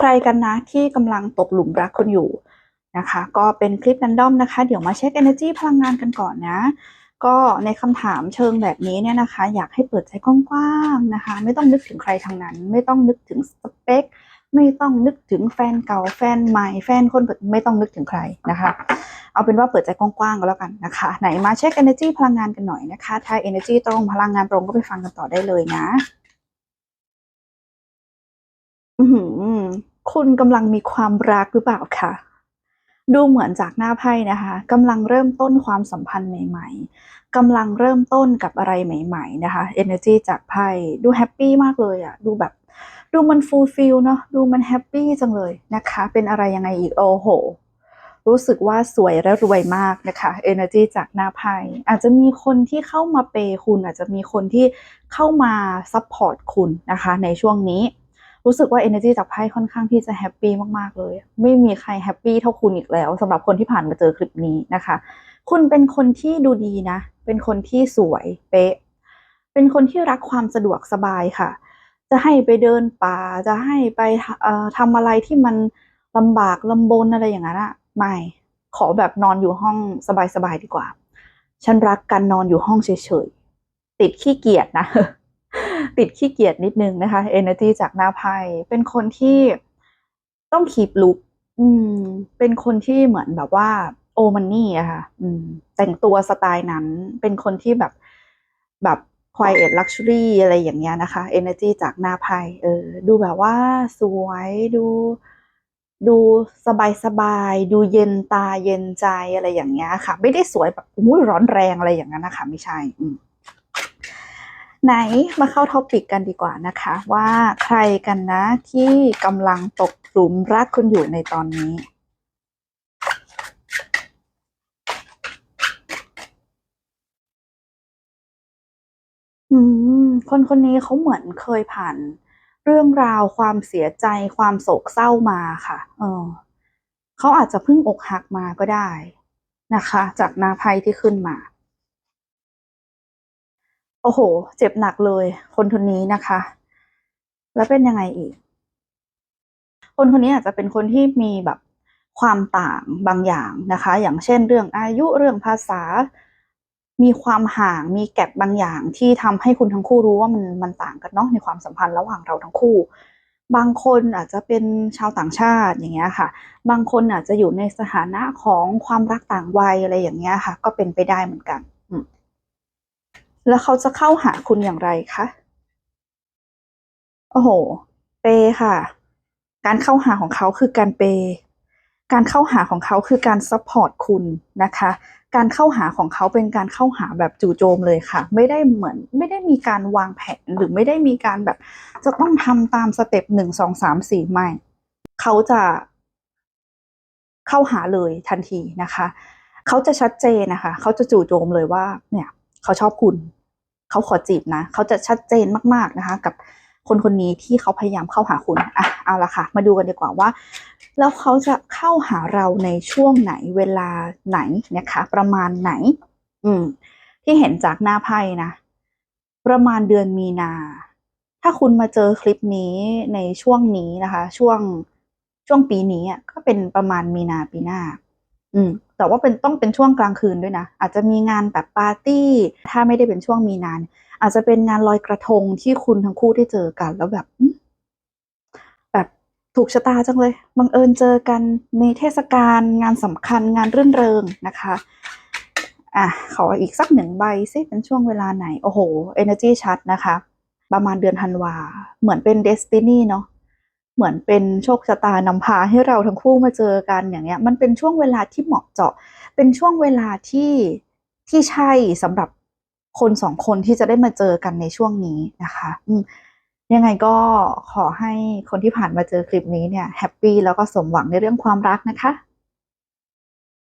ใครกันนะที่กำลังตกหลุมรักคุณอยู่นะคะ ก็เป็นคลิป r รนดอมนะคะ เดี๋ยวมาเช็ค energy พลังงานกันก่อนนะ ก็ในคำถามเชิงแบบนี้เนี่ยนะคะ อยากให้เปิดใจกว้างๆนะคะ ไม่ต้องนึกถึงใครทางนั้น ไม่ต้องนึกถึงสเปคไม่ต้องนึกถึงแฟนเก่าแฟนใหม่แฟนคนไม่ต้องนึกถึงใครนะคะ เอาเป็นว่าเปิดใจกว้างๆก็แล้วกันนะคะ ไหนมาเช็ค energy พลังงานกันหน่อยนะคะถ้า energy ตรงพลังงานตรงก็ไปฟังกันต่อได้เลยนะ อือหือ คุณกำลังมีความรักหรือเปล่าคะดูเหมือนจากหน้าไพ่นะคะกำลังเริ่มต้นความสัมพันธ์ใหม่ ๆกำลังเริ่มต้นกับอะไรใหม่ ๆ นะคะ energy จากไพ่ดูแฮปปี้มากเลยอะดูแบบดูมันฟูลฟิลเนาะดูมันแฮปปี้จังเลยนะคะ เป็นอะไรยังไงอีกโอ้โห รู้สึกว่าสวยและรวยมากนะคะ energy จากหน้าไพ่อาจจะมีคนที่เข้ามาเปย์คุณอาจจะมีคนที่เข้ามาซัพพอร์ตคุณนะคะ ในช่วงนี้ รู้สึกว่า energy จากไพ่ค่อนข้างที่จะแฮปปี้มากๆเลย ไม่มีใครแฮปปี้เท่าคุณอีกแล้วสำหรับคนที่ผ่านมาเจอคลิปนี้นะคะ คุณเป็นคนที่ดูดีนะ เป็นคนที่สวยเป๊ะ เป็นคนที่รักความสะดวกสบายค่ะ จะให้ไปเดินป่า จะให้ไปเอ่อทำอะไรที่มันลำบากลำบนอะไรอย่างนั้นอะไม่ ขอแบบนอนอยู่ห้องสบายๆดีกว่า ฉันรักการนอนอยู่ห้องเฉยๆ ติดขี้เกียจนะ ติดขี้เกียจนิดนึงนะคะ energy จากหน้าไพ่เป็นคนที่ต้องคีบลุกอืม เป็นคนที่เหมือนแบบว่า โอมันนี่อะค่ะอืม แต่งตัวสไตล์นั้น เป็นคนที่แบบแบบ quiet luxury อะไรอย่างเงี้ยนะคะ energy จากหน้าไพ่เออ ดูแบบว่าสวยดูดูสบายสบายดูเย็นตาเย็นใจอะไรอย่างเงี้ยค่ะ ไม่ได้สวยแบบอุ้ยร้อนแรงอะไรอย่างนั้นนะคะ ไม่ใช่ อืม ไหนมาเข้าท็อปิกกันดีกว่านะคะ ว่าใครกันนะที่กำลังตกหลุมรักคุณอยู่ในตอนนี้อืมคนคนนี้เขาเหมือนเคยผ่านเรื่องราวความเสียใจความโศกเศร้ามาค่ะ เออเขาอาจจะเพิ่งอกหักมาก็ได้นะคะ จากนาไพ่ที่ขึ้นมา โอ้โห เจ็บหนักเลย คนคนนี้นะคะ แล้วเป็นยังไงอีก คนคนนี้อาจจะเป็นคนที่มีแบบความต่างบางอย่างนะคะ อย่างเช่นเรื่องอายุเรื่องภาษา มีความห่างมีแก็บบางอย่างที่ทำให้คุณทั้งคู่รู้ว่ามันมันต่างกันเนาะในความสัมพันธ์ระหว่างเราทั้งคู่ บางคนอาจจะเป็นชาวต่างชาติอย่างเงี้ยค่ะ บางคนอาจจะอยู่ในสถานะของความรักต่างวัยอะไรอย่างเงี้ยค่ะ ก็เป็นไปได้เหมือนกัน แล้วเขาจะเข้าหาคุณอย่างไรคะ โอ้โห เปย์ค่ะ การเข้าหาของเขาคือการเปย์การเข้าหาของเขาคือการซัพพอร์ตคุณนะคะ การเข้าหาของเขาเป็นการเข้าหาแบบจู่โจมเลยค่ะ ไม่ได้เหมือนไม่ได้มีการวางแผนหรือไม่ได้มีการแบบ จะต้องทำตามสเต็ปหนึ่งสองสามสี่ไม่ เขาจะเข้าหาเลยทันทีนะคะ เขาจะชัดเจนนะคะ เขาจะจู่โจมเลยว่าเนี่ย เขาชอบคุณ เขาขอจีบนะ เขาจะชัดเจนมากๆนะคะ กับคนคนนี้ที่เขาพยายามเข้าหาคุณอะเอาละค่ะ มาดูกันดีกว่าว่า แล้วเขาจะเข้าหาเราในช่วงไหนเวลาไหนนะคะ ประมาณไหน อืม ที่เห็นจากหน้าไพ่นะ ประมาณเดือนมีนา ถ้าคุณมาเจอคลิปนี้ในช่วงนี้นะคะ ช่วงช่วงปีนี้อะก็เป็นประมาณมีนาปีหน้า อืม แต่ว่าเป็นต้องเป็นช่วงกลางคืนด้วยนะ อาจจะมีงานแบบปาร์ตี้ ถ้าไม่ได้เป็นช่วงมีนาน อาจจะเป็นงานลอยกระทงที่คุณทั้งคู่ได้เจอกัน แล้วแบบแบบถูกชะตาจังเลยบังเอิญเจอกันในเทศกาลงานสำคัญงานรื่นเริงนะคะอะขออีกสักหนึ่งใบซิเป็นช่วงเวลาไหน โอ้โห energy ชัดนะคะ ประมาณเดือนธันวา เหมือนเป็น destiny เนาะ เหมือนเป็นโชคชะตานำพาให้เราทั้งคู่มาเจอกันอย่างเงี้ย มันเป็นช่วงเวลาที่เหมาะเจาะ เป็นช่วงเวลาที่ที่ใช่สำหรับคนสองคนที่จะได้มาเจอกันในช่วงนี้นะคะยังไงก็ขอให้คนที่ผ่านมาเจอคลิปนี้เนี่ยแฮปปี้แล้วก็สมหวังในเรื่องความรักนะคะ